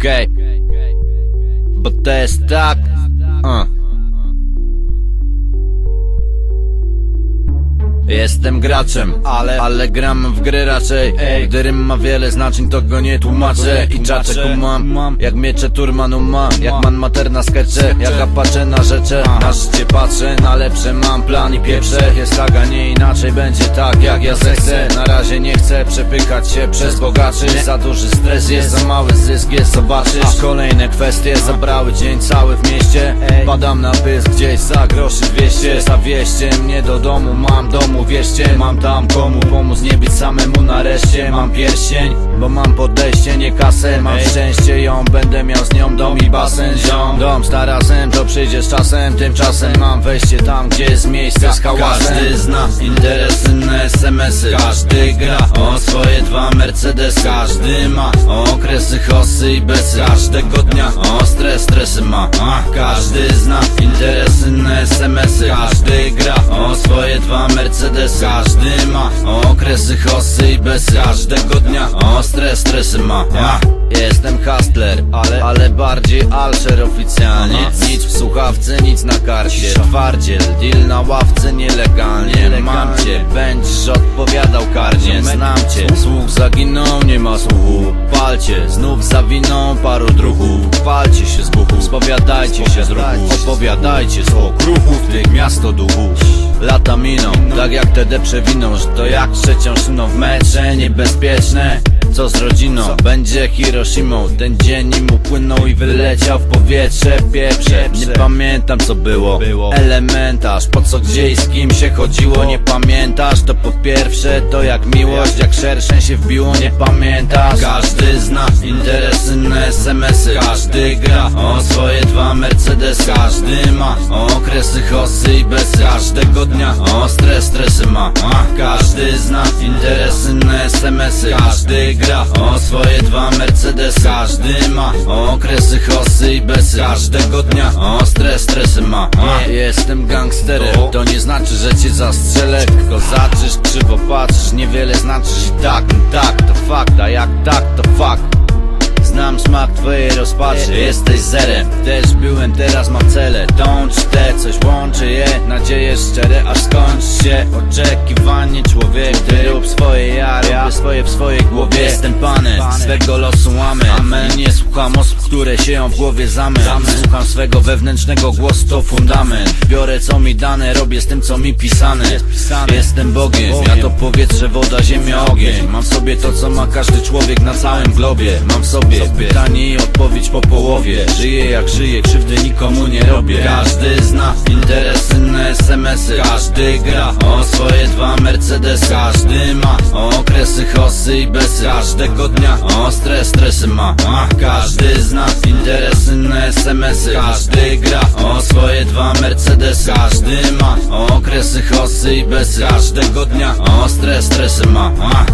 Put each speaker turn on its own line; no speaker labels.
Okej Bo to jest tak uh. Jestem graczem, ale, ale gram w gry raczej.
Ej.
Gdy rym ma wiele znaczeń, to go nie tłumaczę. I czaczek mam, jak miecze Turmanu ma Jak man materna skecze, jak apacze na rzecze. Na życie patrzę, na lepsze mam plan i pieprzę Jest tak, a nie inaczej, będzie tak jak ja zechcę. Na razie nie chcę przepychać się przez bogaczy. Za duży stres jest, za mały zysk jest, zobaczysz. Kolejne kwestie zabrały dzień cały w mieście. Padam na pysk gdzieś za groszy 200 Zawieźcie mnie do domu, mam domu, wierzcie Mam tam komu pomóc, nie być samemu nareszcie Mam pierścień, bo mam podejście, nie kasę Mam szczęście będę miał z nią dom i basen ziom. Dom z to przyjdzie z czasem. Tymczasem mam wejście tam, gdzie jest miejsce z hałasem. Każdy zna interesy na smsy Każdy gra o swoje dwa Mercedes Każdy ma okresy hosy i besy. Każdego dnia ostre stresy ma. A, Każdy zna interesy na smsy Każdy gra o swoje dwa Mercedes Każdy ma okresy hosy i besy. Każdego dnia ostre stresy ma. A, Jestem hustler, ale, ale bardziej alszer oficjalnie. Nic w słuchawce, nic na karcie. Twardziel, deal na ławce nielegalnie. Mam cię, będziesz odpowiadał karnie. Znam cię, słuch zaginął, nie ma słuchu. Palcie, znów zawiną paru druhów. Chwalcie się z buchów, spowiadajcie się z ruchu. Opowiadajcie z okruchów tych miasto duchów Lata miną, tak jak te przewiną Że to jak trzecią szyną w metrze niebezpieczne co z rodziną? Będzie Hiroshimą Ten dzień im upłynął i wyleciał w powietrze Pieprze, nie pamiętam co było. Elementarz, po co gdzie i z kim się chodziło? Nie pamiętasz, to po pierwsze To jak miłość, jak szerszeń się wbiło. Nie pamiętasz? Każdy zna interesy na smsy. Każdy gra o swoje dwa Mercedes Każdy ma. Okresy hosy i besy Każdego dnia. Ostre stresy ma. A, Każdy zna interesy na smsy Każdy gra. O swoje dwa Mercedes Każdy ma. Okresy hosy i besy Każdego dnia. Ostre stresy ma. A, Jestem gangsterem, to nie znaczy, że cię zastrzelę Tylko zaczysz, krzywo patrzysz, niewiele znaczysz i tak, tak, to fakt, a jak tak, to fakt smak twojej rozpaczy, jesteś zerem Też byłem, teraz mam cele. Dącz te, coś je Nadzieje szczere, aż skończy się Oczekiwanie? Człowiek Ty rób swoje, ja robię swoje w swojej głowie. Jestem panem, swego losu łamy Amen, nie słucham osób, które sieją w głowie zamęt Słucham swego wewnętrznego głosu, to fundament. Biorę co mi dane, robię z tym co mi pisane. Jestem Bogiem, ja to powietrze, woda, ziemia, ogień. Mam w sobie to co ma każdy człowiek na całym globie. Mam w sobie. pytanie i odpowiedź po połowie. Żyję jak żyję, krzywdy nikomu nie robię. Każdy zna interesy smsy Każdy gra o swoje dwa Mercedes Każdy ma okresy hosy i besy. Każdego dnia ostre stresy ma A, Każdy zna interesy na smsy Każdy gra o swoje dwa Mercedes Każdy ma okresy hosy i besy. Każdego dnia ostre stresy ma A,